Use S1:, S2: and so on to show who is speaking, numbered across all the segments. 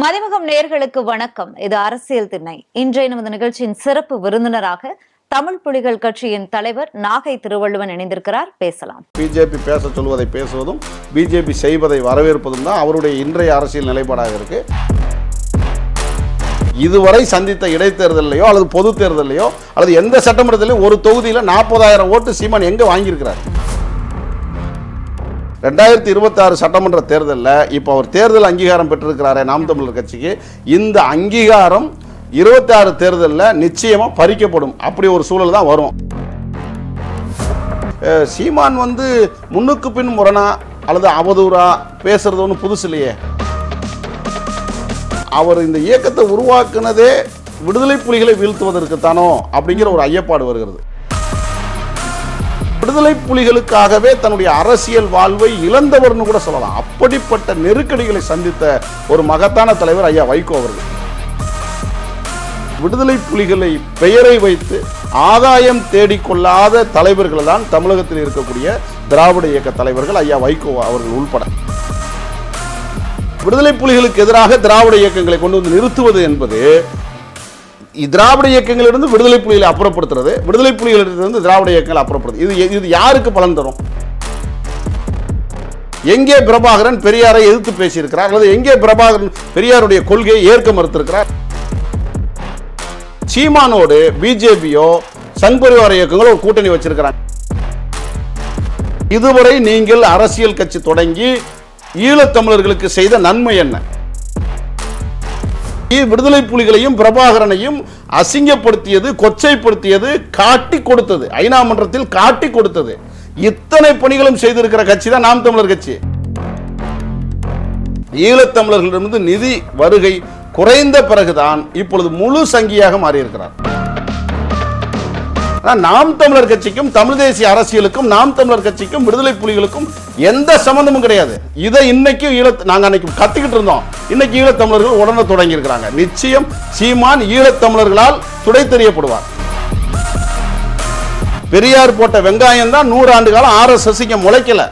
S1: மதிமுகம் நேர்களுக்கு வணக்கம். இது அரசியல் திண்ணை. இன்றைய நமது நிகழ்ச்சியின் சிறப்பு விருந்தினராக தமிழ் புலிகள் கட்சியின் தலைவர் நாகை திருவள்ளுவன் இணைந்திருக்கிறார். பேசலாம்.
S2: பிஜேபி பேச சொல்வதை பேசுவதும் பிஜேபி செய்வதை வரவேற்பதும் தான் அவருடைய இன்றைய அரசியல் நிலைப்பாடாக இருக்கு. இதுவரை சந்தித்த இடைத்தேர்தலையோ அல்லது பொது தேர்தலையோ அல்லது எந்த சட்டமன்றத்திலையும் ஒரு தொகுதியில் நாற்பதாயிரம் ஓட்டு சீமான் எங்க வாங்கியிருக்கிறார்? ரெண்டாயிரத்தி இருபத்தாறு சட்டமன்ற தேர்தலில் இப்போ அவர் தேர்தல் அங்கீகாரம் பெற்றிருக்கிறாரே நாம் தமிழர் கட்சிக்கு இந்த அங்கீகாரம் இருபத்தாறு தேர்தலில் நிச்சயமாக பறிக்கப்படும். அப்படி ஒரு சூழல் தான் வரும். சீமான் வந்து முன்னுக்கு பின் முரணா அல்லது அவதூறா பேசுறது ஒன்றும் புதுசு இல்லையே. அவர் இந்த இயக்கத்தை உருவாக்குனதே விடுதலை புலிகளை வீழ்த்துவதற்குத்தானோ அப்படிங்கிற ஒரு ஐயப்பாடு வருகிறது. விடுதலை புலிகளுக்காகவே தன்னுடைய அரசியல் வாழ்வை இழந்தவர்னு கூட சொல்லலாம். அப்படிப்பட்ட நெருக்கடிகளை சந்தித்த ஒரு மகத்தான தலைவர் ஐயா வைகோ அவர்கள். விடுதலை புலிகளை பெயரை வைத்து ஆதாயம் தேடிக்கொள்ளாத தலைவர்கள் தான் தமிழகத்தில் இருக்கக்கூடிய திராவிட இயக்க தலைவர்கள் ஐயா வைகோ அவர்கள் உள்பட. விடுதலை புலிகளுக்கு எதிராக திராவிட இயக்கங்களை கொண்டு வந்து நிறுத்துவது என்பது திராவிட இயக்கங்களிலிருந்து விடுதலை புலிகளை அப்புறப்படுத்துறது விடுதலை புலிகளிலிருந்து திராவிட இயக்கங்களை அப்புறப்படுத்துறது. இது இது யாருக்கு பலன் தரும்? எங்கே பிரபாகரன் பெரியாரை எதிர்த்து பேசியிருக்கிறார்? அல்லது எங்கே பிரபாகரன் பெரியாருடைய கொள்கையை ஏற்க மறுத்திருக்கிறார்? சீமானோடு பிஜேபியோ சங் பரிவார இயக்கங்களோ ஒரு கூட்டணி வச்சிருக்கிறாங்க. இதுவரை நீங்கள் அரசியல் கட்சி தொடங்கி ஈழத்தமிழர்களுக்கு செய்த நன்மை என்ன? விடுதலை புலிகளையும் பிரபாகரனையும் அசிங்கப்படுத்தியது கொச்சைப்படுத்தியது காட்டி கொடுத்தது. ஐநா மன்றத்தில் காட்டி கொடுத்தது. இத்தனை பணிகளும் செய்திருக்கிற கட்சி தான் நாம் தமிழர் கட்சி. ஈழத்தமிழர்களிடமிருந்து நிதி வருகை குறைந்த பிறகுதான் இப்பொழுது முழு சங்கியாக மாறியிருக்கிறார். ஆனா நாம் தமிழர் கட்சிக்கும் தமிழ் தேசிய அரசியலுக்கும் நாம் தமிழர் கட்சிக்கும் விடுதலை புலிகளுக்கும் எந்த சம்பந்தமும் கிடையாது. இதை இன்னைக்கும் ஈழ நாங்க அன்னைக்கு கத்துக்கிட்டு இருந்தோம். இன்னைக்கு ஈழத்தமிழர்கள் உடனே தொடங்கி இருக்கிறாங்க நிச்சயம் சீமான் ஈழத்தமிழர்களால் துடை தெரியப்படுவார். பெரியார் போட்ட வெங்காயம் தான் நூறு ஆண்டு காலம் ஆர்எஸ்எஸ் இங்க முளைக்கலை.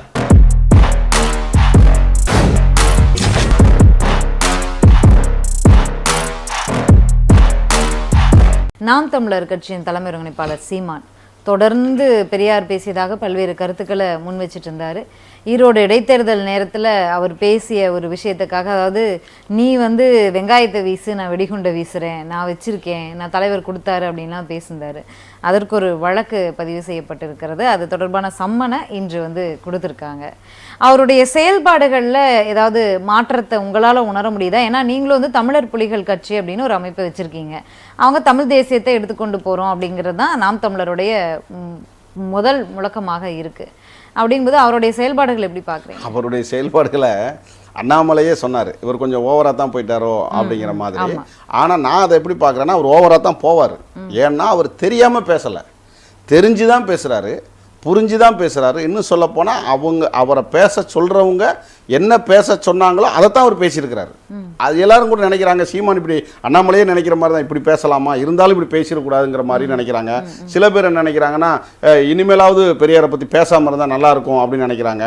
S1: நாம் தமிழர் கட்சியின் தலைமை ஒருங்கிணைப்பாளர் சீமான் தொடர்ந்து பெரியார் பேசியதாக பல்வேறு கருத்துக்களை முன் வச்சுட்டு இருந்தார். ஈரோடு இடைத்தேர்தல் நேரத்தில் அவர் பேசிய ஒரு விஷயத்துக்காக அதாவது நீ வந்து வெங்காயத்தை வீசு நான் வெடிகுண்டை வீசுகிறேன் நான் வச்சுருக்கேன் நான் தலைவர் கொடுத்தாரு அப்படின்லாம் பேசியிருந்தாரு. அதற்கு ஒரு வழக்கு பதிவு செய்யப்பட்டிருக்கிறது. அது தொடர்பான சம்மனை இன்று வந்து கொடுத்துருக்காங்க. அவருடைய செயல்பாடுகளில் ஏதாவது மாற்றத்தை உங்களால் உணர முடியுதா? ஏன்னா நீங்களும் வந்து தமிழர் புலிகள் கட்சி அப்படின்னு ஒரு அமைப்பை வச்சுருக்கீங்க. அவங்க தமிழ் தேசியத்தை எடுத்துக்கொண்டு போகிறோம் அப்படிங்கிறது தான் நாம் தமிழருடைய முதல் முழக்கமாக இருக்குது அப்படிங்கும்போது அவருடைய செயல்பாடுகள் எப்படி பார்க்குறீங்க
S2: அவருடைய செயல்பாடுகளை அண்ணாமலையே சொன்னார். இவர் கொஞ்சம் ஓவராக தான் போயிட்டாரோ அப்படிங்கிற மாதிரி. ஆனால் நான் அதை எப்படி பார்க்குறேன்னா அவர் ஓவராக தான் போவார். ஏன்னா அவர் தெரியாமல் பேசலை. தெரிஞ்சு தான் பேசுகிறாரு புரிஞ்சு தான் பேசுகிறாரு இன்னும் சொல்லப்போனால் அவங்க அவரை பேச சொல்கிறவங்க என்ன பேச சொன்னாங்களோ அதைத்தான் அவர் பேசியிருக்கிறாரு. அது எல்லாரும் கூட நினைக்கிறாங்க சீமான் இப்படி அண்ணாமலையே நினைக்கிற மாதிரி தான் இப்படி பேசலாமா? இருந்தாலும் இப்படி பேசிடக்கூடாதுங்கிற மாதிரி நினைக்கிறாங்க. சில பேர் என்ன நினைக்கிறாங்கன்னா இனிமேலாவது பெரியாரை பற்றி பேசாமல் இருந்தால் நல்லா இருக்கும் அப்படின்னு நினைக்கிறாங்க.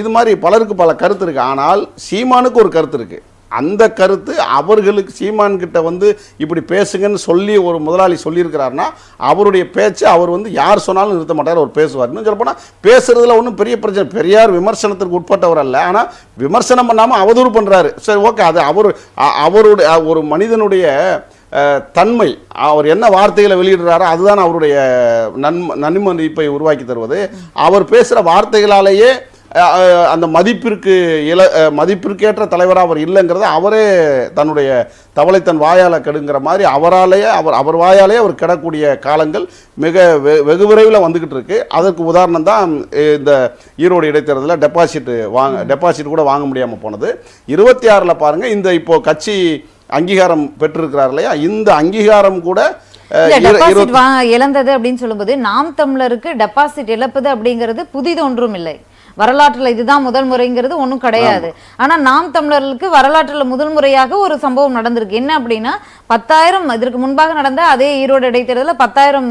S2: இது மாதிரி பலருக்கு பல கருத்து இருக்குது ஆனால் சீமானுக்கு ஒரு கருத்து இருக்குது அந்த கருத்து அவர்களுக்கு சீமான் கிட்ட வந்து இப்படி பேசுங்கன்னு சொல்லி ஒரு முதலாளி சொல்லியிருக்கிறாருன்னா அவருடைய பேச்சு அவர் வந்து யார் சொன்னாலும் நிறுத்த மாட்டார் அவர் பேசுவார் இன்னும் சொல்லப்போனால் பேசுறதுல ஒன்றும் பெரிய பிரச்சனை பெரியார் விமர்சனத்திற்கு உட்பட்டவர் அல்ல ஆனால் விமர்சனம் பண்ணாமல் அவதூறு பண்ணுறாரு சரி ஓகே அது அவர் அவருடைய ஒரு மனிதனுடைய தன்மை அவர் என்ன வார்த்தைகளை வெளியிடுறாரோ அதுதான் அவருடைய நன்ம நன்மதிப்பை உருவாக்கி தருவது அவர் பேசுகிற வார்த்தைகளாலேயே அந்த மதிப்பிற்கு இல மதிப்பிற்கேற்ற தலைவராக அவர் இல்லைங்கிறத அவரே தன்னுடைய தவளை தன் வாயால் கெடுங்கிற மாதிரி அவராலேயே அவர் அவர் வாயாலேயே அவர் கெடக்கூடிய காலங்கள் மிக வெ- வெகு விரைவில் வந்துக்கிட்டு இருக்கு. அதற்கு உதாரணம் தான் இந்த ஈரோடு இடைத்தேர்தலில் டெபாசிட் வாங்க டெபாசிட் கூட வாங்க முடியாமல் போனது. இருபத்தி ஆறில் பாருங்கள் இந்த இப்போ கட்சி அங்கீகாரம் பெற்றிருக்கிறார் இல்லையா? இந்த அங்கீகாரம் கூட
S1: இழந்தது அப்படின்னு சொல்லும்போது நாம் தமிழருக்கு டெபாசிட் இழப்பது அப்படிங்கிறது புதிது ஒன்றும் இல்லை. வரலாற்றுல இதுதான் முதல் முறைங்கிறது ஒன்றும் கிடையாது. ஆனா நாம் தமிழர்களுக்கு வரலாற்றுல முதல் முறையாக ஒரு சம்பவம் நடந்திருக்கு. என்ன அப்படின்னா பத்தாயிரம் இதற்கு முன்பாக நடந்த அதே ஈரோடு இடைத்தேர்தலில் பத்தாயிரம்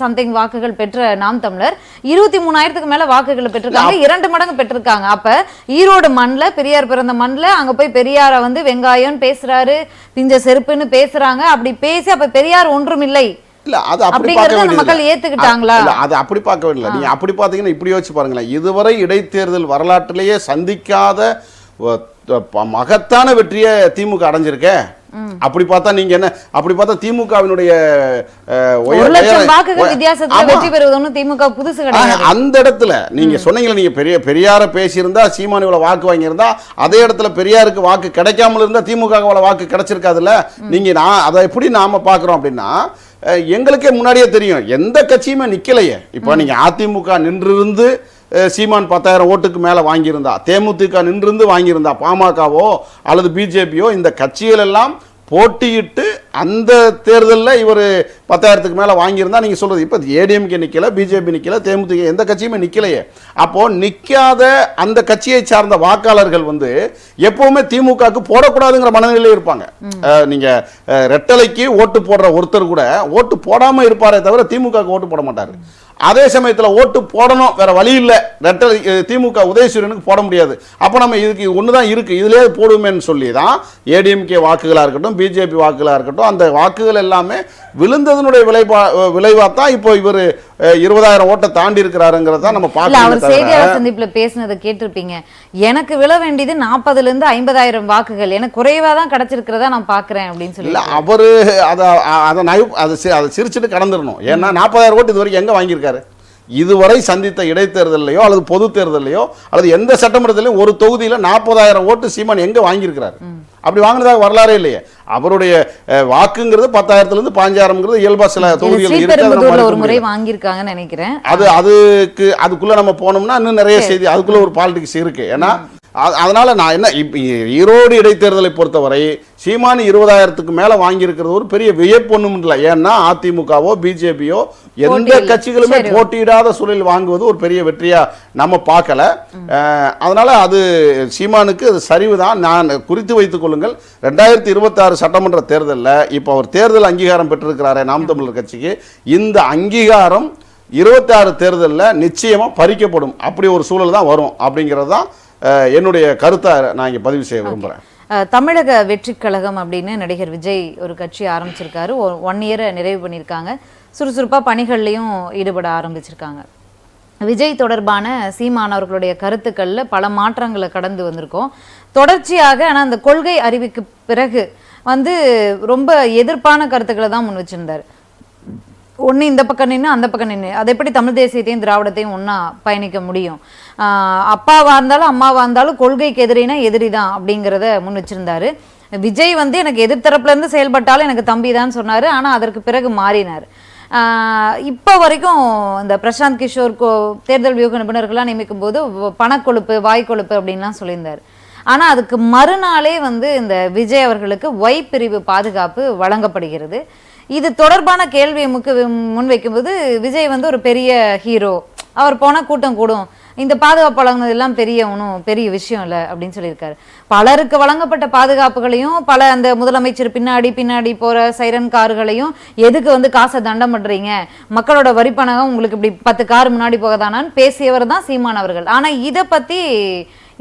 S1: சம்திங் வாக்குகள் பெற்ற நாம் தமிழர் இருபத்தி மூணாயிரத்துக்கு மேல வாக்குகளை பெற்றிருக்காங்க. இரண்டு மடங்கு பெற்றிருக்காங்க. அப்ப ஈரோடு மண்ல பெரியார் பிறந்த மண்ல அங்க போய் பெரியார வந்து வெங்காயம் பேசுறாரு பிஞ்ச செருப்புன்னு பேசுறாங்க. அப்படி பேசி அப்ப பெரியார் ஒன்றுமில்லை
S2: இல்ல. அது அப்படி பார்க்க
S1: மக்கள்
S2: இல்ல.
S1: ஏத்துக்கிட்டாங்களா?
S2: இல்ல அது அப்படி பார்க்க வேண்டியது நீங்க அப்படி பார்த்தீங்கன்னா இப்படி யோசிச்சு பாருங்களேன் இதுவரை இடைத்தேர்தல் வரலாற்றிலேயே சந்திக்காத மகத்தான வெற்றியை திமுக அடைஞ்சிருக்கே அப்படி பார்த்தா நீங்க என்ன அப்படி பார்த்தா திமுகவினுடைய
S1: திமுக புதுசு
S2: அந்த இடத்துல நீங்க சொன்னீங்களே நீங்க பெரிய பெரியார பேசியிருந்தா சீமான் இவ்வளவு வாக்கு வாங்கியிருந்தா அதே இடத்துல பெரியாருக்கு வாக்கு கிடைக்காமல் இருந்தா திமுக இவ்வளவு வாக்கு கிடைச்சிருக்காதுல்ல? நீங்க நான் அதை எப்படி நாம பாக்குறோம் அப்படின்னா எங்களுக்கே முன்னாடியே தெரியும் எந்த கட்சியுமே நிக்கலையே. இப்போ நீங்க அதிமுக நின்றிருந்து அஹ், சீமான் பத்தாயிரம் ஓட்டுக்கு மேலே வாங்கியிருந்தா தேமுதிக நின்றிருந்து வாங்கியிருந்தா பாமகவோ அல்லது பிஜேபியோ இந்த கட்சிகளெல்லாம் போட்டியிட்டு அந்த தேர்தலில் இவர் பத்தாயிரத்துக்கு மேலே வாங்கியிருந்தா நீங்கள் சொல்கிறது இப்போ ஏடிஎம்கே நிற்கல பிஜேபி நிற்கல தேமுதிக எந்த கட்சியுமே நிற்கலையே அப்போது நிற்காத அந்த கட்சியை சார்ந்த வாக்காளர்கள் வந்து எப்போவுமே திமுகவுக்கு போடக்கூடாதுங்கிற மனநிலையில் இருப்பாங்க. நீங்கள் ரெட்டலைக்கு ஓட்டு போடுற ஒருத்தர் கூட ஓட்டு போடாமல் இருப்பாரே தவிர திமுகவுக்கு ஓட்டு போட மாட்டார். அதே சமயத்தில் ஓட்டு போடணும் வேற வழி இல்லை. ரெட்டலை திமுக உதயசூரியனுக்கு போட முடியாது. அப்போ நம்ம இதுக்கு ஒன்று தான் இருக்குது இதிலே போடுமேன்னு சொல்லி தான் ஏடிஎம்கே வாக்குகளாக இருக்கட்டும் பிஜேபி வாக்குகளாக இருக்கட்டும் அந்த வாக்குகள் எல்லாமே விழுந்ததனுடைய விளைவா விளைவாக தான் இப்போ இவர் இருபதாயிரம் ஓட்டை தாண்டி இருக்கிறாருங்கிறத நம்ம
S1: இல்ல அவர் செய்தியாளர் சந்திப்புல பேசினதை கேட்டிருப்பீங்க. எனக்கு விழ வேண்டியது நாற்பதுல இருந்து ஐம்பதாயிரம் வாக்குகள். எனக்கு குறைவா தான் கிடைச்சிருக்கிறதா நான் பாக்குறேன் அப்படின்னு சொல்லி
S2: அவரு அதை அதை நயு அதை அதை சிரிச்சுட்டு கடந்துடணும் ஏன்னா நாற்பதாயிரம் ஓட்டு இது வரைக்கும் எங்க வாங்கியிருக்காரு? இதுவரை சந்தித்த இடைத்தேர்தலையோ அல்லது பொது தேர்தலையோ அல்லது எந்த சட்டமன்றத்திலையும் ஒரு தொகுதியில நாற்பதாயிரம் ஓட்டு சீமான் எங்க வாங்கியிருக்கிறாரு? அப்படி வாங்கினதாக வரலாறே இல்லையே. அவருடைய வாக்குங்கிறது பத்தாயிரத்துல இருந்து பாஞ்சாயிரம்ங்கிறது இயல்பா சில தொகுதிகள்
S1: ஒரு முறை. வாங்கியிருக்காங்கன்னு நினைக்கிறேன்.
S2: அது அதுக்கு அதுக்குள்ள நம்ம போனோம்னா இன்னும் நிறைய செய்தி அதுக்குள்ள ஒரு பாலிடிக்ஸ் இருக்கு. ஏன்னா அதனால நான் என்ன ஈரோடு இடைத்தேர்தலை பொறுத்தவரை சீமானி இருபதாயிரத்துக்கு மேல வாங்கியிருக்கிறது ஒரு பெரிய வியப்பொண்ணும் இல்லை. ஏன்னா அதிமுகவோ பிஜேபியோ எந்த. கட்சிகளுமே. போட்டியிடாத சூழலில் வாங்குவது ஒரு பெரிய வெற்றியா நம்ம பார்க்கல. அதனால அது சீமானுக்கு அது சரிவு தான் நான் குறித்து வைத்துக் கொள்ளுங்கள். ரெண்டாயிரத்தி இருபத்தாறு சட்டமன்ற தேர்தலில் இப்போ அவர் தேர்தல் அங்கீகாரம் பெற்றிருக்கிறாரே நாம் தமிழர் கட்சிக்கு. இந்த அங்கீகாரம் இருபத்தாறு தேர்தலில் நிச்சயமா பறிக்கப்படும். அப்படி ஒரு சூழல் தான் வரும். அப்படிங்கிறது தான் என்னுடைய கருத்தை நான் இங்கே பதிவு செய்ய விரும்புகிறேன்
S1: தமிழக வெற்றிக் கழகம் அப்படின்னு நடிகர் விஜய் ஒரு கட்சி ஆரம்பிச்சிருக்காரு. ஒன் இயரை நிறைவு பண்ணியிருக்காங்க. சுறுசுறுப்பா பணிகள்லையும் ஈடுபட ஆரம்பிச்சிருக்காங்க. விஜய் தொடர்பான சீமான் அவர்களுடைய கருத்துக்கள்ல பல மாற்றங்களை கடந்து வந்திருக்கோம். தொடர்ச்சியாக ஆனா அந்த கொள்கை அறிவிக்கு பிறகு வந்து ரொம்ப எதிர்ப்பான கருத்துக்களை தான் முன் வச்சிருந்தார். ஒன்று இந்த பக்கம் நின்று அந்த பக்கம் நின்று அது எப்படி தமிழ் தேசியத்தையும் திராவிடத்தையும் ஒன்றா பயணிக்க முடியும்? அப்பாவாக இருந்தாலும் அம்மாவாக இருந்தாலும் கொள்கைக்கு எதிரினா எதிரி தான் அப்படிங்கிறத முன் வச்சிருந்தாரு. விஜய் வந்து எனக்கு எதிர்த்தரப்புலேருந்து செயல்பட்டாலும் எனக்கு தம்பி தான் சொன்னார். ஆனால் அதற்கு பிறகு மாறினார். இப்போ வரைக்கும் இந்த பிரசாந்த் கிஷோர் கோ தேர்தல் வியூக நிபுணர்கள்லாம் நியமிக்கும் போது பணக்கொழுப்பு வாய்க்கொழுப்பு அப்படின்லாம் சொல்லியிருந்தார். ஆனால் அதுக்கு மறுநாளே வந்து இந்த விஜய் அவர்களுக்கு ஒய் பிரிவு பாதுகாப்பு வழங்கப்படுகிறது. இது தொடர்பான கேள்வியை முக்கு முன்வைக்கும்போது விஜய் வந்து ஒரு பெரிய ஹீரோ அவர் போனா கூட்டம் கூடும். இந்த பாதுகாப்பு வழங்குனது எல்லாம் பெரிய ஒன்றும் பெரிய விஷயம் இல்லை அப்படின்னு சொல்லியிருக்காரு. பலருக்கு வழங்கப்பட்ட பாதுகாப்புகளையும் பல அந்த முதலமைச்சர் பின்னாடி பின்னாடி போற சைரன் கார்களையும் எதுக்கு வந்து காசை தண்டம் பண்றீங்க? மக்களோட வரிப்பணம் உங்களுக்கு இப்படி பத்து கார் முன்னாடி போகதானான்னு பேசியவர் தான் சீமான் அவர்கள். ஆனா இதை பத்தி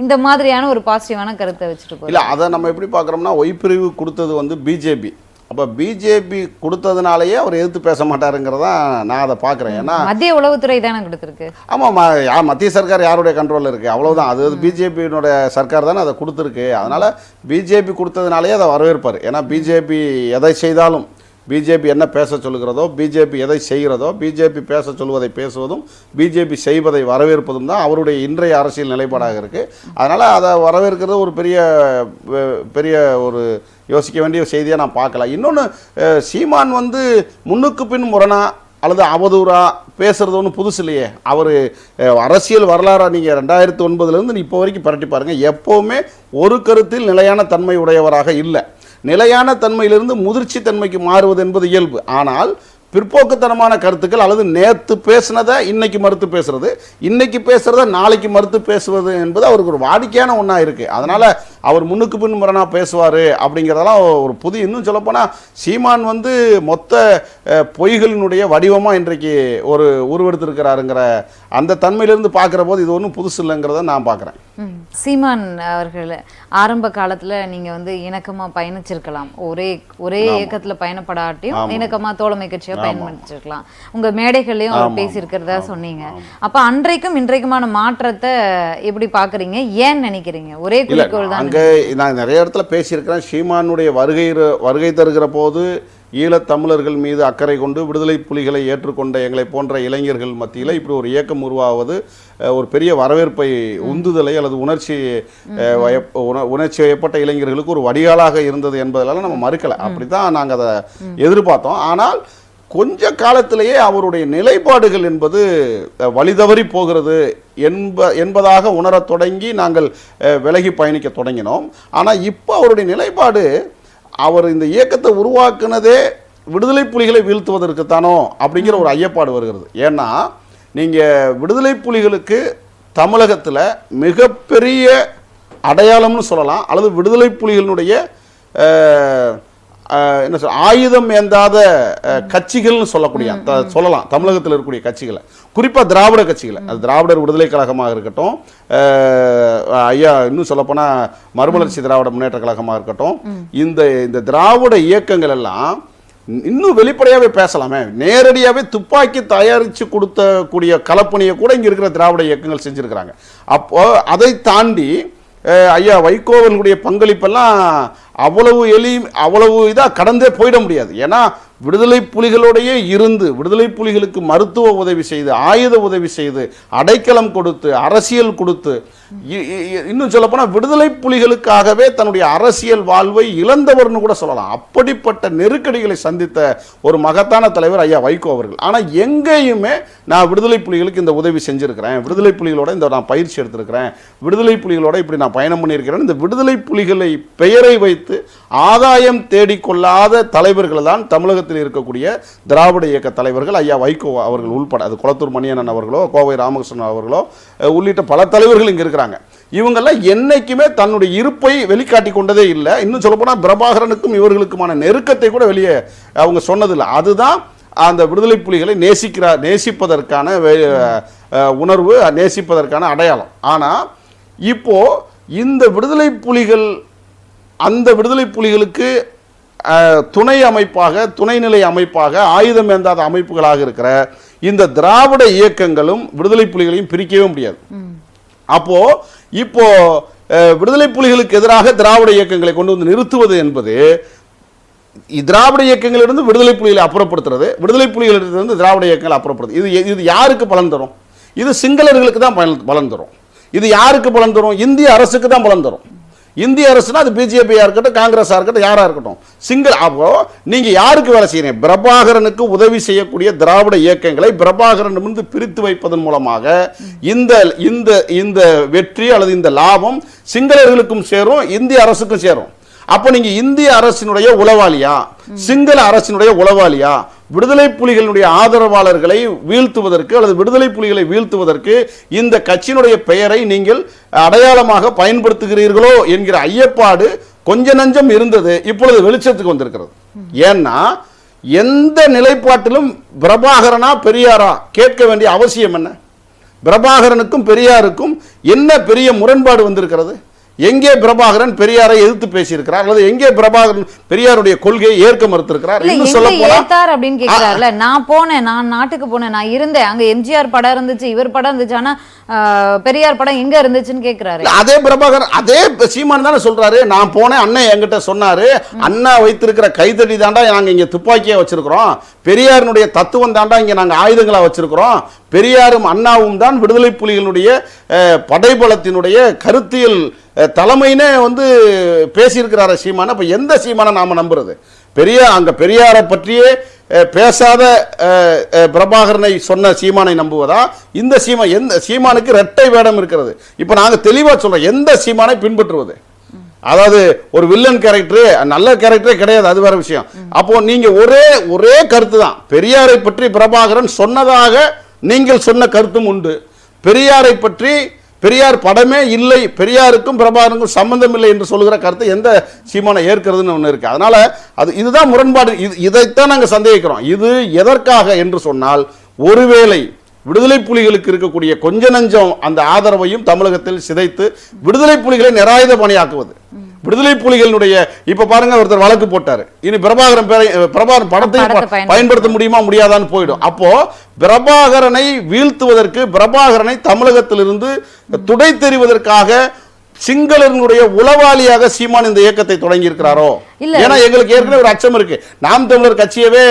S1: இந்த மாதிரியான ஒரு பாசிட்டிவான கருத்தை வச்சுட்டு
S2: இல்லை அதை நம்ம எப்படி பார்க்குறோம்னா ஒய்பிரிவு கொடுத்தது வந்து பிஜேபி அப்போ பிஜேபி கொடுத்ததுனாலயே அவர் எதிர்த்து பேச மாட்டாருங்கிறதான் நான் அதை பார்க்குறேன். ஏன்னா
S1: மத்திய உளவுத்துறை தானே கொடுத்துருக்கு?
S2: ஆமாம் மத்திய சர்க்கார் யாருடைய கண்ட்ரோலில் இருக்குது அவ்வளவுதான். அது பிஜேபியினுடைய சர்க்கார் தானே அதை கொடுத்துருக்கு. அதனால் பிஜேபி கொடுத்ததுனாலேயே அதை வரவேற்பார். ஏன்னா பிஜேபி எதை செய்தாலும் பிஜேபி என்ன பேச சொல்லுகிறதோ பிஜேபி எதை செய்கிறதோ பிஜேபி பேச சொல்வதை பேசுவதும் பிஜேபி செய்வதை வரவேற்பதும் தான் அவருடைய இன்றைய அரசியல் நிலைப்பாடாக இருக்குது அதனால் அதை வரவேற்கிறது ஒரு பெரிய பெரிய ஒரு யோசிக்க வேண்டிய செய்தியாக நான் பார்க்கலாம் இன்னொன்று சீமான் வந்து முன்னுக்கு பின் முரணா அல்லது அவதூறா பேசுகிறது ஒன்றும் புதுசு இல்லையே. அவர் அரசியல் வரலாறா நீங்கள் ரெண்டாயிரத்தி ஒன்பதுலேருந்து இப்போ வரைக்கும் பரட்டி பாருங்கள் எப்போவுமே ஒரு கருத்தில் நிலையான தன்மை உடையவராக இல்லை. நிலையான தன்மையிலிருந்து முதிர்ச்சி தன்மைக்கு மாறுவது என்பது இயல்பு. ஆனால் பிற்போக்குத்தனமான கருத்துக்கள் அல்லது நேற்று பேசினதை இன்னைக்கு மறுத்து பேசுறது இன்னைக்கு பேசுறத நாளைக்கு மறுத்து பேசுவது என்பது அவருக்கு ஒரு வாடிக்கையான ஒன்றா இருக்குது அதனால் அவர் முன்னுக்கு பின் முரணாக பேசுவார் அப்படிங்கிறதெல்லாம் ஒரு புது இன்னும் சொல்லப்போனால் சீமான் வந்து மொத்த பொய்களினுடைய வடிவமாக இன்றைக்கு ஒரு உருவெடுத்திருக்கிறாருங்கிற அந்த தன்மையிலிருந்து பார்க்குற போது இது ஒன்றும் புதுசு இல்லைங்கிறத நான் பார்க்குறேன்.
S1: சீமான் அவர்கள் ஆரம்ப காலத்துல நீங்க வந்து இணக்கமா பயணிச்சிருக்கலாம். ஒரே ஒரே இயக்கத்துல பயணப்படாட்டியும் இணக்கமா தோழமை கட்சியா பயன்படுத்திருக்கலாம் உங்க மேடைகள்லயும் அவர் பேசியிருக்கிறதா சொன்னீங்க. அப்ப அன்றைக்கும் இன்றைக்குமான மாற்றத்தை எப்படி பாக்குறீங்க? ஏன் நினைக்கிறீங்க? ஒரே குறிக்கோள் தான்
S2: அங்கே நான் நிறைய இடத்துல பேசியிருக்கிறேன் சீமானுடைய வருகை வருகை தருகிற போது ஈழத் தமிழர்கள் மீது அக்கறை கொண்டு விடுதலை புலிகளை ஏற்றுக்கொண்ட எங்களை போன்ற இளைஞர்கள் மத்தியில் இப்படி ஒரு இயக்கம் உருவாவது ஒரு பெரிய வரவேற்பை உந்துதலை அல்லது உணர்ச்சி வயப்- உண- உணர்ச்சி வயப்பட்ட இளைஞர்களுக்கு ஒரு வடிகாலாக இருந்தது என்பதெல்லாம் நம்ம மறுக்கலை. அப்படி தான் நாங்கள் அதை எதிர்பார்த்தோம். ஆனால் கொஞ்ச காலத்திலேயே அவருடைய நிலைப்பாடுகள் என்பது வழிதவறி போகிறது என்ப என்பதாக உணரத் தொடங்கி நாங்கள் விலகி பயணிக்க தொடங்கினோம். ஆனால் இப்போ அவருடைய நிலைப்பாடு அவர் இந்த இயக்கத்தை உருவாக்குனதே விடுதலை புலிகளை வீழ்த்துவதற்குத்தானோ அப்படிங்கிற ஒரு ஐயப்பாடு வருகிறது. ஏன்னா நீங்கள் விடுதலை புலிகளுக்கு தமிழகத்தில் மிகப்பெரிய அடையாளம்னு சொல்லலாம். அல்லது விடுதலை புலிகளினுடைய என்ன சொல் ஆயுதம் ஏந்தாத கட்சிகள்னு சொல்லக்கூடிய த- சொல்லலாம். தமிழகத்தில் இருக்கக்கூடிய கட்சிகளை. குறிப்பாக திராவிட கட்சிகளை. அது திராவிடர் விடுதலை கழகமாக இருக்கட்டும் ஐயா இன்னும் சொல்லப்போனால் மறுமலர்ச்சி திராவிட முன்னேற்ற கழகமாக இருக்கட்டும் இந்த இந்த திராவிட இயக்கங்கள் எல்லாம் இன்னும் வெளிப்படையாகவே பேசலாமே. நேரடியாகவே துப்பாக்கி தயாரித்து கொடுத்த கூடிய கலப்பணியை கூட இங்கே இருக்கிற திராவிட இயக்கங்கள் செஞ்சுருக்கிறாங்க. அப்போது அதை தாண்டி ஐயா வைகோவர்களுடைய பங்களிப்பெல்லாம் அவ்வளவு எளி அவ்வளவு இதாக கடந்தே போயிட முடியாது. ஏன்னா விடுதலை புலிகளோடையே இருந்து விடுதலை புலிகளுக்கு மருத்துவ உதவி செய்து ஆயுத உதவி செய்து அடைக்கலம் கொடுத்து அரசியல் கொடுத்து இ- இன்னும் சொல்லப்போனால் விடுதலை புலிகளுக்காகவே தன்னுடைய அரசியல் வாழ்வை இழந்தவர்னு கூட சொல்லலாம். அப்படிப்பட்ட நெருக்கடிகளை சந்தித்த ஒரு மகத்தான தலைவர் ஐயா வைகோ அவர்கள். ஆனால் எங்கேயுமே நான் விடுதலை புலிகளுக்கு இந்த உதவி செஞ்சுருக்கிறேன். விடுதலை புலிகளோட இந்த நான் பயிற்சி எடுத்திருக்கிறேன். விடுதலை புலிகளோட இப்படி நான் பயணம் பண்ணியிருக்கிறேன் இந்த விடுதலை புலிகளை பெயரை வைத்து ஆதாயம் தேடிக்கொள்ளாத தலைவர்கள் தான் தமிழகத்தில் இருக்கக்கூடிய திராவிட இயக்க தலைவர்கள். ஐயா வைகோ அவர்கள் உள்பட அது குளத்தூர் மணியண்ணன் அவர்களோ கோவை ராமகிருஷ்ணன் அவர்களோ உள்ளிட்ட பல தலைவர்கள் இங்கே இருக்கிறாங்க. இவங்கெல்லாம் என்றைக்குமே தன்னுடைய இருப்பை வெளிக்காட்டி கொண்டதே இல்லை. இன்னும் சொல்லப்போனால் பிரபாகரனுக்கும் இவர்களுக்குமான நெருக்கத்தை கூட வெளியே அவங்க சொன்னதில்லை. அதுதான் அந்த விடுதலை புலிகளை நேசிக்கிறார் நேசிப்பதற்கான உணர்வு நேசிப்பதற்கான அடையாளம். ஆனால் இப்போ இந்த விடுதலை புலிகள் அந்த விடுதலை புலிகளுக்கு துணை அமைப்பாக துணைநிலை அமைப்பாக ஆயுதம் ஏந்தாத அமைப்புகளாக இருக்கிற இந்த திராவிட இயக்கங்களும் விடுதலை புலிகளையும் பிரிக்கவே முடியாது. அப்போ இப்போ விடுதலை புலிகளுக்கு எதிராக திராவிட இயக்கங்களை கொண்டு வந்து நிறுத்துவது என்பது திராவிட இயக்கங்களிலிருந்து விடுதலை புலிகளை அப்புறப்படுத்துறது விடுதலை புலிகளிலிருந்து திராவிட இயக்கங்களை அப்புறப்படுத்துறது. இது இது யாருக்கு பலன் தரும்? இது சிங்களர்களுக்கு தான் பலன் பலன் தரும். இது யாருக்கு பலன் தரும்? இந்திய அரசுக்கு தான் பலன் தரும். இந்திய அரசுனா அது பிஜேபியாக இருக்கட்டும் காங்கிரஸாக இருக்கட்டும் யாராக இருக்கட்டும். சிங்கள அப்போ நீங்கள் யாருக்கு வேலை செய்கிறீங்க பிரபாகரனுக்கு உதவி செய்யக்கூடிய திராவிட இயக்கங்களை பிரபாகரன் இருந்து பிரித்து வைப்பதன் மூலமாக இந்த இந்த இந்த வெற்றி அல்லது இந்த லாபம் சிங்களர்களுக்கும் சேரும் இந்திய அரசுக்கும் சேரும். அப்போ நீங்கள் இந்திய அரசினுடைய உளவாளியா? சிங்கள அரசினுடைய உளவாளியா? விடுதலை புலிகளுடைய ஆதரவாளர்களை வீழ்த்துவதற்கு அல்லது விடுதலை புலிகளை வீழ்த்துவதற்கு இந்த கட்சியினுடைய பெயரை நீங்கள் அடையாளமாக பயன்படுத்துகிறீர்களோ என்கிற ஐயப்பாடு கொஞ்ச நஞ்சம் இருந்தது இப்பொழுது வெளிச்சத்துக்கு வந்திருக்கிறது. ஏன்னா எந்த நிலைப்பாட்டிலும் பிரபாகரனா பெரியாரா? கேட்க வேண்டிய அவசியம் என்ன? பிரபாகரனுக்கும் பெரியாருக்கும் என்ன பெரிய முரண்பாடு வந்திருக்கிறது? எங்கே பிரபாகரன் பெரியாரை எதிர்த்து பேசியிருக்கிறார்? அல்லது எங்கே பிரபாகரன் பெரியாருடைய கொள்கையை ஏற்க மறுத்திருக்கிறார்? இன்னும் சொல்ல
S1: ஏத்தார் அப்படின்னு கேக்குறாருல நான் போனேன் நான் நாட்டுக்கு போனேன் நான் இருந்தேன். அங்க எம்ஜிஆர் படம் இருந்துச்சு இவர் படம் இருந்துச்சு. ஆனா பெரியார் படம் எங்க இருந்துச்சுன்னு கேக்குறாரு.
S2: இல்ல, அதே பிரபாகர் அதே சீமான் தானே சொல்றாரு. நான் போனேன் அண்ணன் என்கிட்ட சொன்னாரு. அண்ணா வைத்திருக்கிற கைத்தடி தாண்டா நாங்க இங்க துப்பாக்கியா வச்சிருக்கிறோம். பெரியாரினுடைய தத்துவம் தாண்டா இங்கே நாங்கள் ஆயுதங்களாக வச்சுருக்கிறோம். பெரியாரும் அண்ணாவும் தான் விடுதலை புலிகளுடைய படைபலத்தினுடைய கருத்தியல் அஹ், வந்து பேசியிருக்கிறார சீமான. இப்போ எந்த சீமானை நாம் நம்புறது? பெரிய அங்கே பெரியாரை பற்றியே பேசாத பிரபாகரனை சொன்ன சீமானை நம்புவதா? இந்த சீமா எந்த சீமானுக்கு இரட்டை வேடம் இருக்கிறது. இப்போ நாங்கள் தெளிவாக சொல்கிறோம் எந்த சீமானை பின்பற்றுவது? அதாவது ஒரு வில்லன் கேரக்டரு நல்ல கேரக்டரே கிடையாது அது வேற விஷயம். அப்போ நீங்க ஒரே ஒரே கருத்து தான் பெரியாரை பற்றி பிரபாகரன் சொன்னதாக நீங்கள் சொன்ன கருத்தும் உண்டு. பெரியாரை பற்றி பெரியார் படமே இல்லை பெரியாருக்கும் பிரபாகரனுக்கும் சம்பந்தம் இல்லை என்று சொல்லுகிற கருத்தை எந்த சீமானை ஏற்கிறதுன்னு ஒன்று இருக்கு. அதனால அது இதுதான் முரண்பாடு. இது இதைத்தான் நாங்கள் சந்தேகிக்கிறோம். இது எதற்காக என்று சொன்னால் ஒருவேளை விடுதலை புலிகளுக்கு இருக்கக்கூடிய கொஞ்ச நஞ்சம் அந்த ஆதரவையும் தமிழகத்தில் சிதைத்து விடுதலை புலிகளை நிராயுத பணியாக்குவது. விடுதலை புலிகளுடைய இப்ப பாருங்க ஒருத்தர் வழக்கு போட்டாரு. இனி பிரபாகரன் பேரை பிரபாகரன் படத்தையும்
S1: பயன்படுத்த
S2: முடியுமா முடியாதான்னு போயிடும். அப்போ பிரபாகரனை வீழ்த்துவதற்கு பிரபாகரனை தமிழகத்திலிருந்து துடை தெரிவதற்காக சிங்களர்களுடைய உளவாளியாக சீமான் இந்த இயக்கத்தை தொடங்கி இருக்கிறாரோ. ஏன்னா எங்களுக்கு ஏற்கனவே ஒரு அச்சம் இருக்கு. நாம் தமிழர் கட்சியவே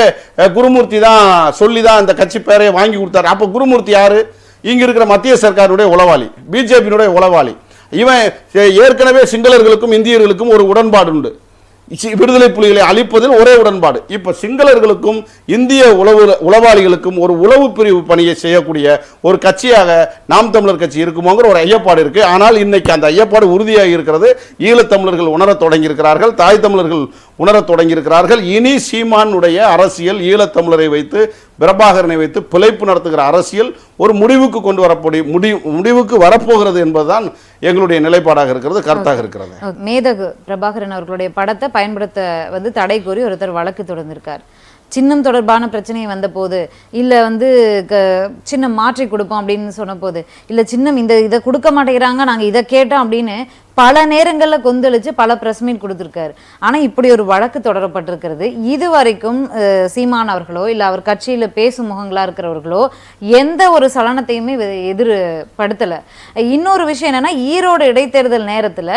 S2: குருமூர்த்தி தான் சொல்லி தான் இந்த கட்சி பேரை வாங்கி கொடுத்தாரு. அப்ப குருமூர்த்தி யாரு? இங்க இருக்கிற மத்திய சர்க்காருடைய உளவாளி பிஜேபியினுடைய உளவாளி. இவன் ஏற்கனவே சிங்களர்களுக்கும் இந்தியர்களுக்கும் ஒரு உடன்பாடு உண்டு. விடுதலை புலிகளை அழிப்பதில் ஒரே உடன்பாடு. இப்போ சிங்களர்களுக்கும் இந்திய உளவு உளவாளிகளுக்கும் ஒரு உளவு பிரிவு பணியை செய்யக்கூடிய ஒரு கட்சியாக நாம் தமிழர் கட்சி இருக்குமோங்கிற ஒரு ஐயப்பாடு இருக்கு. ஆனால் இன்னைக்கு அந்த ஐயப்பாடு உறுதியாக இருக்கிறது. ஈழத்தமிழர்கள் உணரத் தொடங்கி இருக்கிறார்கள் தாய் தமிழர்கள் உணரத் தொடங்கி இருக்கிறார்கள் இனி சீமானுடைய அரசியல் ஈழத்தமிழரை வைத்து பிரபாகரனை வைத்து பிழைப்பு நடத்துகிற அரசியல் ஒரு முடிவுக்கு கொண்டு வரப்படி முடிவு முடிவுக்கு வரப்போகிறது என்பதுதான் எங்களுடைய நிலைப்பாடாக இருக்கிறது கருத்தாக இருக்கிறது.
S1: மேதகு பிரபாகரன் அவர்களுடைய படத்தை பயன்படுத்த வந்து தடை கோரி ஒருத்தர் வழக்கு தொடர்ந்திருக்கார் சின்னம் தொடர்பான பிரச்சனை வந்தபோது இல்லை வந்து க சின்னம் மாற்றி கொடுப்போம் அப்படின்னு சொன்னபோது இல்லை சின்னம் இந்த இதை கொடுக்க மாட்டேங்கிறாங்க நாங்கள் இதை கேட்டோம் அப்படின்னு பல நேரங்களில் கொந்தளிச்சு பல பிரஸ் மீட் கொடுத்துருக்காரு. ஆனால் இப்படி ஒரு வழக்கு தொடரப்பட்டிருக்கிறது. இது வரைக்கும் சீமான் அவர்களோ இல்லை அவர் கட்சியில் பேசும் முகங்களாக இருக்கிறவர்களோ எந்த ஒரு சலனத்தையுமே எதிர்படுத்தலை இன்னொரு விஷயம் என்னென்னா ஈரோடு இடைத்தேர்தல் நேரத்தில்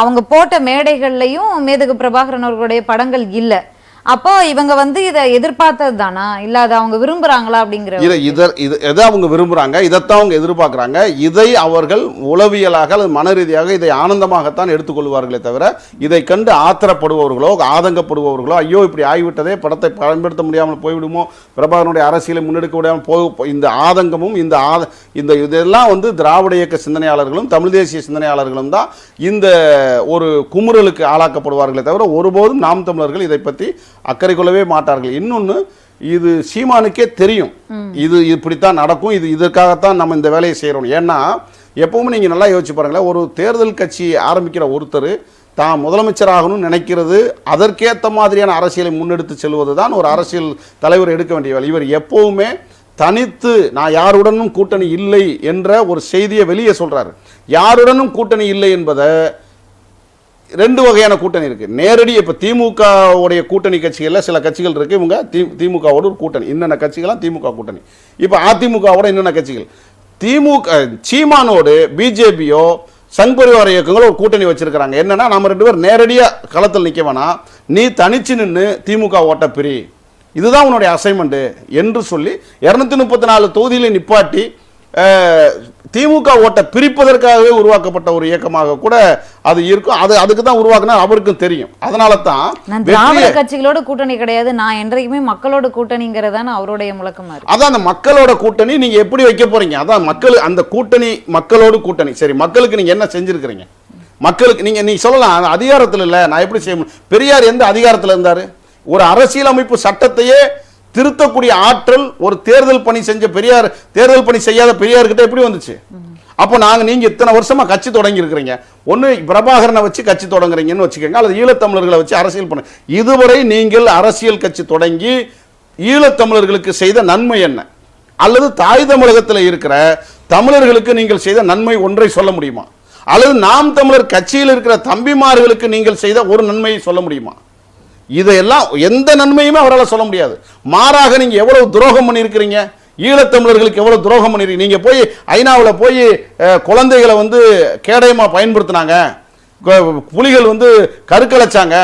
S1: அவங்க போட்ட மேடைகள்லையும் மேதகு பிரபாகரன் அவர்களுடைய படங்கள் இல்லை. அப்போ இவங்க வந்து இதை எதிர்பார்த்தது தானா இல்ல அதை அவங்க விரும்புறாங்களா அப்படிங்கிற
S2: இதை இதை இது எதை அவங்க விரும்புகிறாங்க இதைத்தான் அவங்க எதிர்பார்க்குறாங்க. இதை அவர்கள் உளவியலாக அல்லது மன ரீதியாக இதை ஆனந்தமாகத்தான் எடுத்துக்கொள்வார்களே தவிர இதை கண்டு ஆத்திரப்படுபவர்களோ ஆதங்கப்படுபவர்களோ ஐயோ இப்படி ஆகிவிட்டதே படத்தை பயன்படுத்த முடியாமல் போய்விடுமோ பிரபாகரனுடைய அரசியலை முன்னெடுக்க முடியாமல் போய் இந்த ஆதங்கமும் இந்த ஆத இந்த இதெல்லாம் வந்து திராவிட இயக்க சிந்தனையாளர்களும் தமிழ் தேசிய சிந்தனையாளர்களும் தான் இந்த ஒரு குமுறலுக்கு ஆளாக்கப்படுவார்களே தவிர ஒருபோதும் நாம் தமிழர்கள் இதை பற்றி அக்கறை கொள்ளவே மாட்டார்கள். இன்னொன்று இது சீமானுக்கே தெரியும். இது இப்படித்தான் நடக்கும். இது இதற்காகத்தான் நம்ம இந்த வேலையை செய்கிறோம் ஏன்னா எப்பவுமே நீங்கள் நல்லா யோசிச்சு பாருங்களேன். ஒரு தேர்தல் கட்சி ஆரம்பிக்கிற ஒருத்தர் தான் முதலமைச்சராகணும்னு நினைக்கிறது அதற்கேற்ற மாதிரியான அரசியலை முன்னெடுத்து செல்வது தான் ஒரு அரசியல் தலைவர் எடுக்க வேண்டிய வேலை. இவர் எப்போவுமே தனித்து நான் யாருடனும் கூட்டணி இல்லை என்ற ஒரு செய்தியை வெளியே சொல்கிறாரு யாருடனும் கூட்டணி இல்லை என்பதை ரெண்டு வகையான கூட்டணி இருக்குது நேரடி இப்போ திமுகவுடைய கூட்டணி கட்சிகளில் சில கட்சிகள் இருக்குது இவங்க தி திமுகவோட ஒரு கூட்டணி. என்னென்ன கட்சிகள்லாம் திமுக கூட்டணி. இப்போ அதிமுகவோட என்னென்ன கட்சிகள்? திமுக சீமானோடு பிஜேபியோ சங் பரிவார இயக்கங்களோ ஒரு கூட்டணி வச்சிருக்கிறாங்க. என்னென்னா நம்ம ரெண்டு பேரும் நேரடியாக களத்தில் நிற்க வேணாம். நீ தனிச்சு நின்று திமுக ஓட்ட பிரி. இதுதான் உன்னுடைய அசைன்மெண்ட்டு என்று சொல்லி இரநூத்தி முப்பத்தி நாலு தொகுதியில் நிப்பாட்டி திமுக ஓட்டை பிரிப்பதற்காகவே உருவாக்கப்பட்ட ஒரு இயக்கமாக கூட அது இருக்கும். அது அதுக்கு தான் உருவாக்குனா அவருக்கும் தெரியும். அதனால தான்
S1: திராவிட கட்சிகளோட கூட்டணி கிடையாது. நான் என்றைக்குமே மக்களோட கூட்டணிங்கிறதான அவருடைய முழக்கமா
S2: அதான் அந்த மக்களோட கூட்டணி நீங்க எப்படி வைக்க போறீங்க? அதான் மக்கள் அந்த கூட்டணி மக்களோடு கூட்டணி. சரி மக்களுக்கு நீங்க என்ன செஞ்சிருக்கிறீங்க? மக்களுக்கு நீங்க நீ சொல்லலாம் அது அதிகாரத்தில் இல்ல. நான் எப்படி செய்ய முடியும்? பெரியார் எந்த அதிகாரத்தில் இருந்தாரு? ஒரு அரசியலமைப்பு சட்டத்தையே திருத்தக்கூடிய ஆற்றல் ஒரு தேர்தல் பணி செஞ்ச பெரியார் தேர்தல் பணி செய்யாத பெரியார்கிட்ட எப்படி வந்துச்சு? அப்போ நாங்கள் நீங்கள் இத்தனை வருஷமா கட்சி தொடங்கி இருக்கிறீங்க. ஒன்று பிரபாகரனை வச்சு கட்சி தொடங்குறீங்கன்னு வச்சுக்கோங்க. அல்லது ஈழத்தமிழர்களை வச்சு அரசியல் பண்ண. இதுவரை நீங்கள் அரசியல் கட்சி தொடங்கி ஈழத்தமிழர்களுக்கு செய்த நன்மை என்ன? அல்லது தாய் தமிழகத்தில் இருக்கிற தமிழர்களுக்கு நீங்கள் செய்த நன்மை ஒன்றை சொல்ல முடியுமா? அல்லது நாம் தமிழர் கட்சியில் இருக்கிற தம்பிமார்களுக்கு நீங்கள் செய்த ஒரு நன்மையை சொல்ல முடியுமா? இதையெல்லாம் எந்த நன்மையுமே அவரால் சொல்ல முடியாது. மாறாக நீங்கள் எவ்வளவு துரோகம் பண்ணியிருக்கிறீங்க? ஈழத்தமிழர்களுக்கு எவ்வளோ துரோகம் பண்ணிருக்கீங்க நீங்கள் போய் ஐநாவில் போய் குழந்தைகளை வந்து கேடயமாக பயன்படுத்தினாங்க. புலிகள் வந்து கருக்கலைச்சாங்க.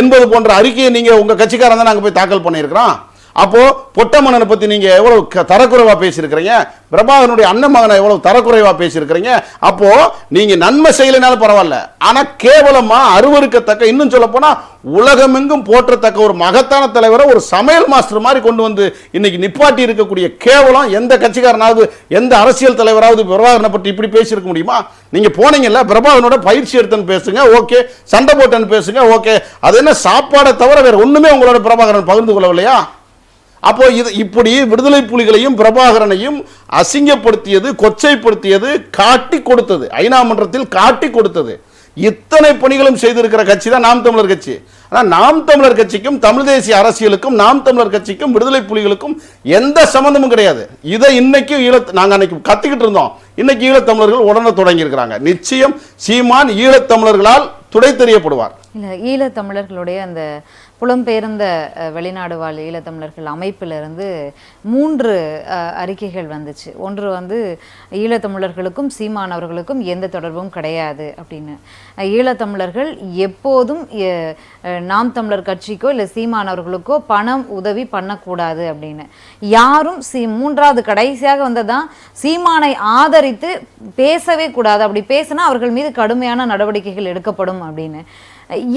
S2: என்பது போன்ற அறிக்கையை நீங்கள் உங்கள் கட்சிக்காரன் தான் நாங்கள் போய் தாக்கல் பண்ணியிருக்கிறோம். அப்போ பொட்டமன்னனை பத்தி நீங்க எவ்வளவு க- தரக்குறைவா பேசியிருக்கிறீங்க? பிரபாகரனுடைய அண்ணன் மகனை எவ்வளவு தரக்குறைவா பேசியிருக்கிறீங்க? அப்போ நீங்க நன்மை செய்யலைனாலும் பரவாயில்ல. ஆனா கேவலமா அருவருக்கத்தக்க இன்னும் சொல்ல போனா உலகமெங்கும் போற்றத்தக்க ஒரு மகத்தான தலைவரை ஒரு சமையல் மாஸ்டர் மாதிரி கொண்டு வந்து இன்னைக்கு நிப்பாட்டி இருக்கக்கூடிய கேவலம் எந்த கட்சிக்காரனாவது எந்த அரசியல் தலைவராவது பிரபாகரனை பற்றி இப்படி பேசியிருக்க முடியுமா? நீங்க போனீங்கல்ல பிரபாகரனோட பயிற்சி எடுத்துன்னு பேசுங்க ஓகே. சண்டை போட்டேன்னு பேசுங்க ஓகே. அது என்ன சாப்பாடை தவிர வேற ஒண்ணுமே உங்களோட பிரபாகரன் பகிர்ந்து கொள்ளவில்லையா? அப்போ இது இப்படி விடுதலை புலிகளையும் பிரபாகரனையும் அசிங்கப்படுத்தியது கொச்சைப்படுத்தியது காட்டி கொடுத்தது. ஐநா மன்றத்தில் காட்டி கொடுத்தது. இத்தனை பணிகளும் செய்திருக்கிற கட்சி தான் நாம் தமிழர் கட்சி. ஆனால் நாம் தமிழர் கட்சிக்கும் தமிழ் தேசிய அரசியலுக்கும் நாம் தமிழர் கட்சிக்கும் விடுதலை புலிகளுக்கும் எந்த சம்பந்தமும் கிடையாது. இதை இன்னைக்கும் ஈழத் நாங்கள் அன்னைக்கு கத்திக்கிட்டு இருந்தோம். இன்னைக்கு ஈழத்தமிழர்கள் உடனே தொடங்கி இருக்கிறாங்க நிச்சயம் சீமான் ஈழத்தமிழர்களால் துடை தெரியப்படுவார்
S1: இல்லை ஈழத்தமிழர்களுடைய அந்த புலம்பெயர்ந்த வெளிநாடு வாழ் ஈழத்தமிழர்கள் அமைப்பிலிருந்து மூன்று அறிக்கைகள் வந்துச்சு. ஒன்று வந்து ஈழத்தமிழர்களுக்கும் சீமானவர்களுக்கும் எந்த தொடர்பும் கிடையாது அப்படின்னு. ஈழத்தமிழர்கள் எப்போதும் நாம் தமிழர் கட்சிக்கோ இல்லை சீமானவர்களுக்கோ பணம் உதவி பண்ணக்கூடாது அப்படின்னு. யாரும் சீ மூன்றாவது கடைசியாக வந்ததான் சீமானை ஆதரித்து பேசவே கூடாது. அப்படி பேசினா அவர்கள் மீது கடுமையான நடவடிக்கைகள் எடுக்கப்படும் அப்படின்னு.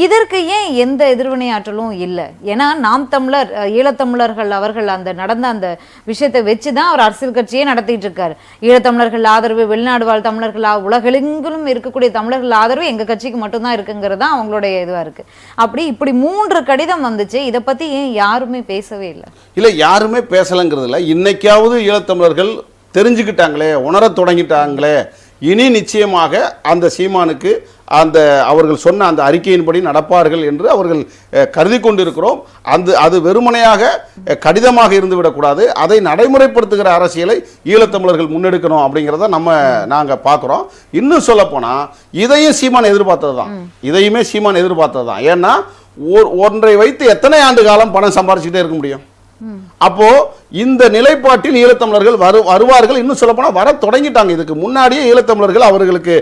S1: இதற்கு ஏன் எந்த எதிர்வினை ஆற்றலும் இல்லை? ஏன்னா நாம் தமிழர் ஈழத்தமிழர்கள் அவர்கள் அந்த நடந்த அந்த விஷயத்தை வச்சு தான் அவர் அரசியல் கட்சியே நடத்திட்டு இருக்காரு. ஈழத்தமிழர்கள் ஆதரவு வெளிநாடு வாழ் தமிழர்கள் உலகெங்கிலும் இருக்கக்கூடிய தமிழர்கள் ஆதரவு எங்கள் கட்சிக்கு மட்டும்தான் இருக்குங்கிறது தான் அவங்களுடைய இதுவாக இருக்குது அப்படி இப்படி மூன்று கடிதம் வந்துச்சு. இதை பற்றி ஏன் யாருமே பேசவே இல்லை?
S2: இல்லை யாருமே பேசலைங்கிறதுல இன்னைக்காவது ஈழத்தமிழர்கள் தெரிஞ்சுக்கிட்டாங்களே உணர தொடங்கிட்டாங்களே இனி நிச்சயமாக அந்த சீமானுக்கு அந்த அவர்கள் சொன்ன அந்த அறிக்கையின்படி நடப்பார்கள் என்று அவர்கள் கருதி கொண்டிருக்கிறோம். அந்த அது வெறுமனையாக கடிதமாக இருந்து விடக்கூடாது. அதை நடைமுறைப்படுத்துகிற அரசியலை ஈழத்தமிழர்கள் முன்னெடுக்கணும் அப்படிங்கிறத நம்ம நாங்கள் பார்க்குறோம். இன்னும் சொல்லப்போனால் இதையும் சீமான் எதிர்பார்த்தது தான் இதையுமே சீமான் எதிர்பார்த்தது தான் ஏன்னா ஒன்றை வைத்து எத்தனை ஆண்டு காலம் பணம் சம்பாரிச்சுட்டே இருக்க முடியும்? அப்போ இந்த நிலைப்பாட்டில் ஈழத்தமிழர்கள் வரு வருவார்கள். இன்னும் சொல்லப்போனால் வர தொடங்கிட்டாங்க. இதுக்கு முன்னாடியே ஈழத்தமிழர்கள் அவர்களுக்கு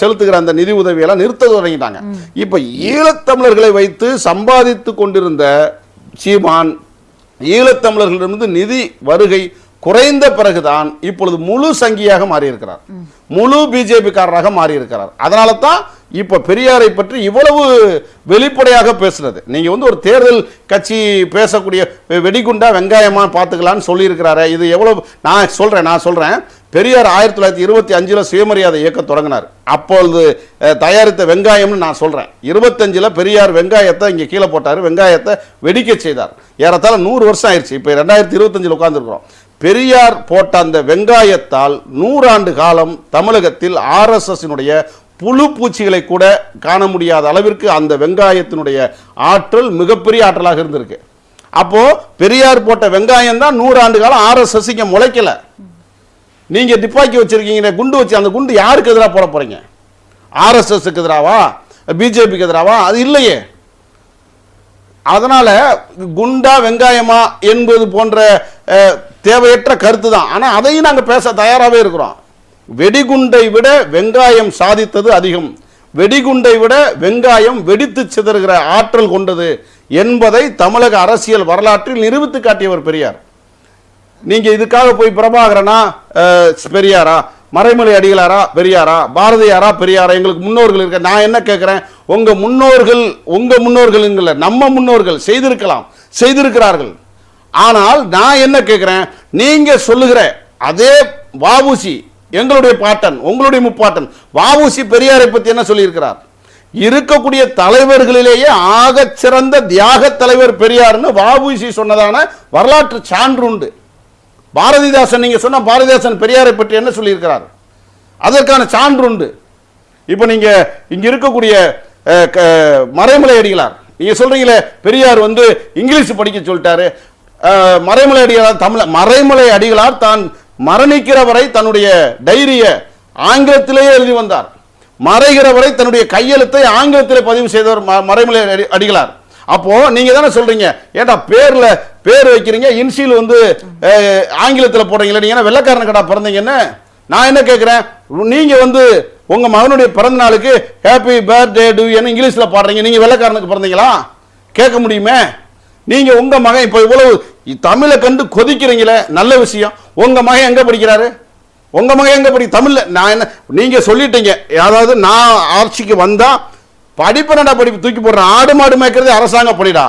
S2: செலுத்துகிற அந்த நிதி உதவியெல்லாம் நிறுத்த தொடங்கிட்டாங்க. இப்போ ஈழத்தமிழர்களை வைத்து சம்பாதித்து கொண்டிருந்த சீமான் ஈழத்தமிழர்களிடமிருந்து நிதி வருகை குறைந்த பிறகுதான் இப்பொழுது முழு சங்கியாக மாறியிருக்கிறார். முழு பிஜேபிக்காரராக மாறியிருக்கிறார். அதனால தான் இப்போ பெரியாரை பற்றி இவ்வளவு வெளிப்படையாக பேசுனது. நீங்கள் வந்து ஒரு தேர்தல் கட்சி பேசக்கூடிய வெ- வெடிகுண்டா வெங்காயமாக பார்த்துக்கலான்னு சொல்லியிருக்கிறாரு. இது எவ்வளவு நான் சொல்கிறேன் நான் சொல்கிறேன் பெரியார் ஆயிரத்தி தொள்ளாயிரத்தி இருபத்தி அஞ்சில் சுயமரியாதை இயக்கம் தொடங்கினார். அப்பொழுது தயாரித்த வெங்காயம்னு நான் சொல்கிறேன் இருபத்தஞ்சில் பெரியார் வெங்காயத்தை இங்கே கீழே போட்டார். வெங்காயத்தை வெடிக்க செய்தார். ஏறத்தாழ நூறு வருஷம் ஆயிடுச்சு. இப்போ ரெண்டாயிரத்தி இருபத்தஞ்சில் உட்காந்துருக்குறோம் பெரியார் போட்ட அந்த வெங்காயத்தால் நூறாண்டு காலம் தமிழகத்தில் ஆர்எஸ்எஸ்னுடைய புழு பூச்சிகளை கூட காண முடியாத அளவிற்கு அந்த வெங்காயத்தினுடைய ஆற்றல் மிகப்பெரிய ஆற்றலாக இருந்திருக்கு. அப்போது பெரியார் போட்ட வெங்காயம் தான் ஆண்டு காலம் ஆர்எஸ் சசிங்க முளைக்கல. நீங்கள் துப்பாக்கி வச்சிருக்கீங்க குண்டு வச்சு அந்த குண்டு யாருக்கு எதிராக போட போகிறீங்க ஆர்எஸ்எஸ்க்கு எதிராவா? பிஜேபிக்கு எதிராவா? அது இல்லையே. அதனால் குண்டா வெங்காயமா என்பது போன்ற தேவையற்ற கருத்து தான் ஆனால் அதையும் நாங்கள் பேச தயாராகவே இருக்கிறோம். வெடிகுண்டை விட வெங்காயம் சாதித்தது அதிகம். வெடிகுண்டை விட வெங்காயம் வெடித்து சிதறுகிற ஆற்றல் கொண்டது என்பதை தமிழக அரசியல் வரலாற்றில் நிரூபித்து காட்டியவர் பெரியார். நீங்க இதுக்காக போய் பிரபாகரனா பெரியாரா மறைமலை அடிகளாரா பெரியாரா பாரதியாரா பெரியாரா எங்களுக்கு முன்னோர்கள் இருக்க நான் என்ன கேட்குறேன் உங்க முன்னோர்கள் உங்க முன்னோர்கள் நம்ம முன்னோர்கள் செய்திருக்கலாம் செய்திருக்கிறார்கள். ஆனால் நான் என்ன கேட்குறேன் நீங்க சொல்லுகிற அதே வாவுசி எங்களுடைய பாட்டன் உங்களுடைய முப்பாட்டன் வாவூசி பெரியாரை பற்றி என்ன சொல்லியிருக்கிறார்? இருக்கக்கூடிய தலைவர்களிலேயே ஆக சிறந்த தியாக தலைவர் பெரியார்னு வாவூசி சொன்னதான வரலாற்று சான்று உண்டு. பாரதிதாசன் நீங்கள் சொன்ன பாரதிதாசன் பெரியாரை பற்றி என்ன சொல்லியிருக்கிறார்? அதற்கான சான்று உண்டு. இப்போ நீங்கள் இங்கே இருக்கக்கூடிய க- மறைமலை அடிகளார் நீங்கள் சொல்கிறீங்களே பெரியார் வந்து இங்கிலீஷ் படிக்க சொல்லிட்டாரு. மறைமலை அடிகளார் தமிழ மறைமலை அடிகளார் தான் மரணிக்கிற வரை தன்னுடைய டைரியை ஆங்கிலத்திலேயே எழுதி வந்தார். மறைகிற வரை தன்னுடைய கையெழுத்தை ஆங்கிலத்தில் பதிவு செய்தவர் ம- மறைமலை அடி- அடிகளார். அப்போ நீங்க தானே சொல்றீங்க ஏன்டா பேர்ல பேர் வைக்கிறீங்க இன்சியல் வந்து ஆங்கிலத்தில் போடுறீங்களா நீங்க வெள்ளக்காரன் கடா பிறந்தீங்கன்னு நான் என்ன கேட்குறேன் நீங்க வந்து உங்க மகனுடைய பிறந்த நாளுக்கு ஹாப்பி பர்த்டே டு இங்கிலீஷில் பாடுறீங்க நீங்க வெள்ளக்காரனுக்கு பிறந்தீங்களா? கேட்க முடியுமே? நீங்க உங்க மகன் இப்போ இவ்வளவு தமிழை கண்டு கொதிக்கிறீங்களே நல்ல விஷயம். உங்க மகன் எங்க படிக்கிறாரு? உங்க மகன் எங்க படி தமிழ்ல நான் என்ன நீங்க சொல்லிட்டீங்க. அதாவது நான் ஆட்சிக்கு வந்தா படிப்பு படிப்பு? தூக்கி போடுறேன் ஆடு மாடு மேய்க்கிறது அரசாங்க பணிடா.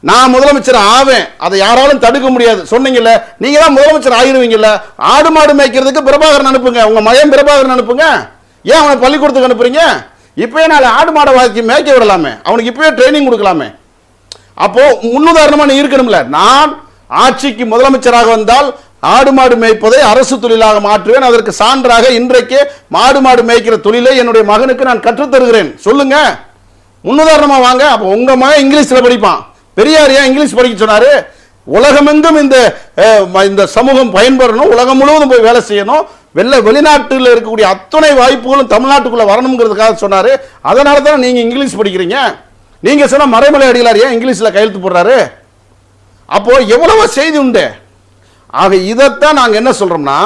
S2: நான் முதலமைச்சர் ஆவேன். அதை யாராலும் தடுக்க முடியாது. சொன்னீங்கல்ல நீங்க தான் முதலமைச்சர் ஆயிருவீங்கல்ல. ஆடு மாடு மேய்க்கிறதுக்கு பிரபாகரன் அனுப்புங்க. உங்க மகன் பிரபாகரன் அனுப்புங்க. ஏன் அவனை பள்ளிக்கூடத்துக்கு அனுப்புறீங்க? இப்பயே நாளை ஆடு மாடை வாக்கி மேய்க்க விடலாமே. அவனுக்கு இப்பயே ட்ரைனிங் கொடுக்கலாமே. அப்போ முன்னுதாரணமாக நீ இருக்கணும்ல. நான் ஆட்சிக்கு முதலமைச்சராக வந்தால் ஆடு மாடு மேய்ப்பதை அரசு தொழிலாக மாற்றுவேன். அதற்கு சான்றாக இன்றைக்கே மாடு மாடு மேய்க்கிற தொழிலை என்னுடைய மகனுக்கு நான் கற்றுத் தருகிறேன் சொல்லுங்க. முன்னுதாரணமாக வாங்க. அப்போ உங்க மகன் இங்கிலீஷில் படிப்பான். பெரியார் ஏன் இங்கிலீஷ் படிக்க சொன்னாரு? உலகமெங்கும் இந்த இந்த சமூகம் பயன்பெறணும். உலகம் முழுவதும் போய் வேலை செய்யணும். வெளில வெளிநாட்டில் இருக்கக்கூடிய அத்தனை வாய்ப்புகளும் தமிழ்நாட்டுக்குள்ளே வரணுங்கிறதுக்காக சொன்னார். அதனால தான் நீங்கள் இங்கிலீஷ் படிக்கிறீங்க? நீங்க சொன்ன மறைமலை அடிகளார் ஏன் இங்கிலீஷில் கையெழுத்து போடுறாரு? அப்போ எவ்வளவு செய்தி உண்டு. ஆக இதைத்தான் நாங்க என்ன சொல்றோம்னா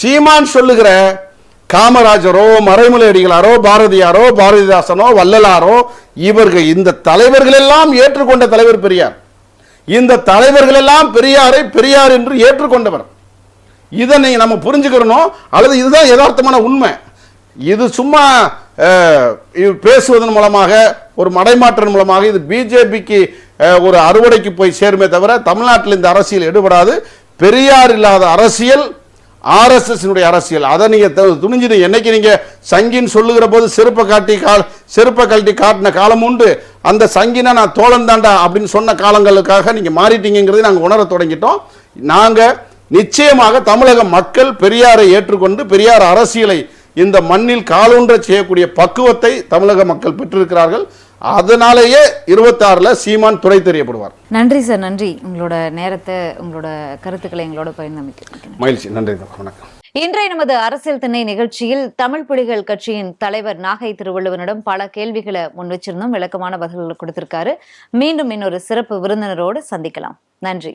S2: சீமான் சொல்லுகிற காமராஜரோ மறைமலை அடிகளாரோ பாரதியாரோ பாரதிதாசனோ வள்ளலாரோ இவர்கள் இந்த தலைவர்கள் எல்லாம் ஏற்றுக்கொண்ட தலைவர் பெரியார். இந்த தலைவர்கள் எல்லாம் பெரியாரை பெரியார் என்று ஏற்றுக்கொண்டவர். இதை நீங்கள் நம்ம புரிஞ்சுக்கிறணும் அல்லது இதுதான் யதார்த்தமான உண்மை. இது சும்மா இது பேசுவதன் மூலமாக ஒரு மடைமாற்றன் மூலமாக இது பிஜேபிக்கு ஒரு அறுவடைக்கு போய் சேருமே தவிர தமிழ்நாட்டில் இந்த அரசியல் எடுபடாது. பெரியார் இல்லாத அரசியல் ஆர்எஸ்எஸ்னுடைய அரசியல். அதை நீங்கள் துணிஞ்சு என்னைக்கு நீங்கள் சங்கின்னு சொல்லுகிற போது செருப்பை காட்டி கால் செருப்பை கழட்டி காட்டின காலம் உண்டு. அந்த சங்கினா நான் தோழன் தாண்டா அப்படின்னு சொன்ன காலங்களுக்காக நீங்கள் மாறிட்டீங்கிறதை நாங்கள் உணர தொடங்கிட்டோம். நாங்கள் நிச்சயமாக தமிழக மக்கள் பெரியாரை ஏற்றுக்கொண்டு பெரியார் அரசியலை இந்த மண்ணில் காலூன்ற செய்யக்கூடிய பக்குவத்தை தமிழக மக்கள் பெற்றிருக்கிறார்கள். அதனாலேயே இருபத்தாறுல சீமான் துறை தெரியப்படுவார்.
S1: நன்றி சார் நன்றி. உங்களோட நேரத்தை உங்களோட கருத்துக்களை எங்களோட பகிர்ந்தமைக்கு
S2: மகிழ்ச்சி. நன்றி வணக்கம்.
S1: இன்றைய நமது அரசியல் திண்ணை நிகழ்ச்சியில் தமிழ் புலிகள் கட்சியின் தலைவர் நாகை திருவள்ளுவனிடம் பல கேள்விகளை முன் வச்சிருந்தோம் விளக்கமான பதில்களை கொடுத்திருக்காரு. மீண்டும் இன்னொரு சிறப்பு விருந்தினரோடு சந்திக்கலாம். நன்றி.